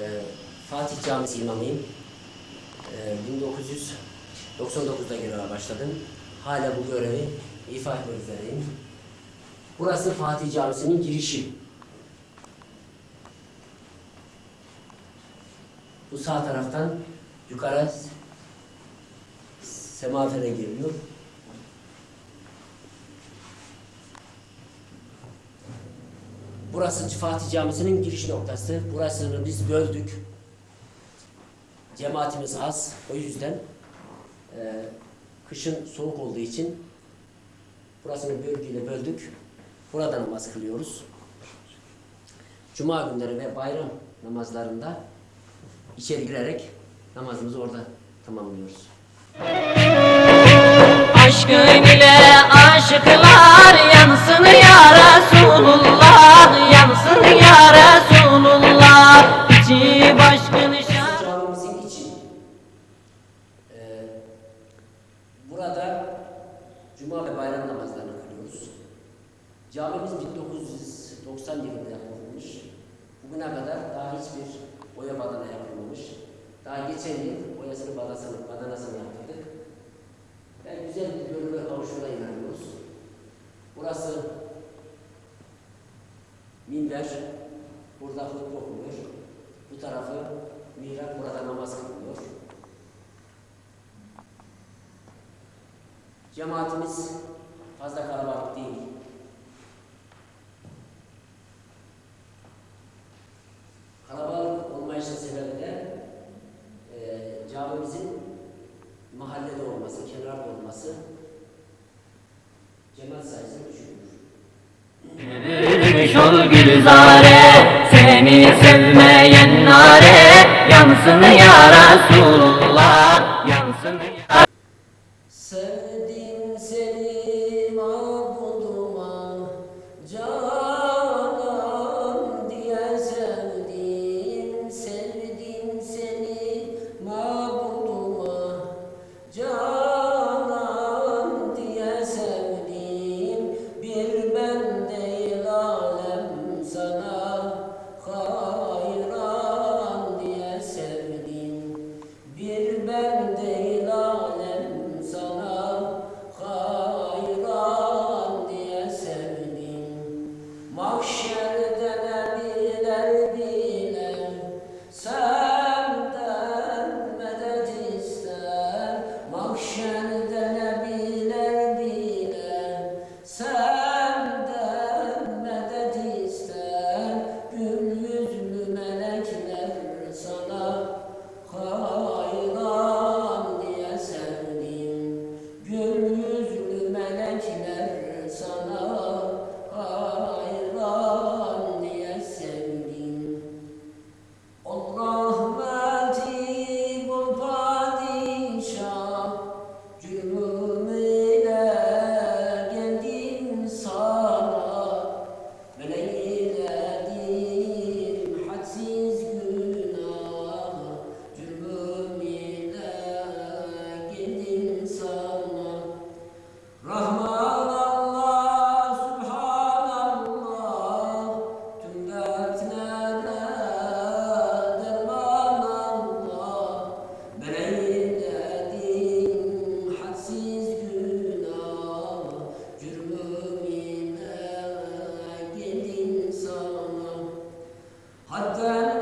Ee, Fatih Camisi imamıyım. Ee, 1999'da göreve başladım. Hala bu görevi ifa etmek üzereyim. Burası Fatih Camisi'nin girişi. Bu sağ taraftan yukarı semafere giriliyor. Burası Fatih Camisi'nin giriş noktası. Burasını biz böldük. Cemaatimiz az. O yüzden e, kışın soğuk olduğu için burasını bölgüyle böldük. Burada namaz kılıyoruz. Cuma günleri ve bayram namazlarında içeri girerek namazımızı orada tamamlıyoruz. Aşkın ile aşıklar yansın ya Resulullah burada Cuma ve bayram namazlarını kılıyoruz. Camimiz 1990 yılında yapılmış. Bugüne kadar daha hiçbir boya badana yapılmamış. Daha geçen yıl boyasını badasını, badanasını yaptırdık. Ve güzel bir görünür kavuşuna inanıyoruz. Burası minber, burada hutbe okunuyor. Bu tarafı mihrap, burada namaz kılınıyor. Cemaatimiz fazla kalabalık değil. Kalabalık olmayışın sebebi de e, camimizin mahallede olması, kenarda olması cemaat sayısını düşürür. Yürümüş ol gülzare Seni sevmeyen nare Yansın ya Resulullah Hatta en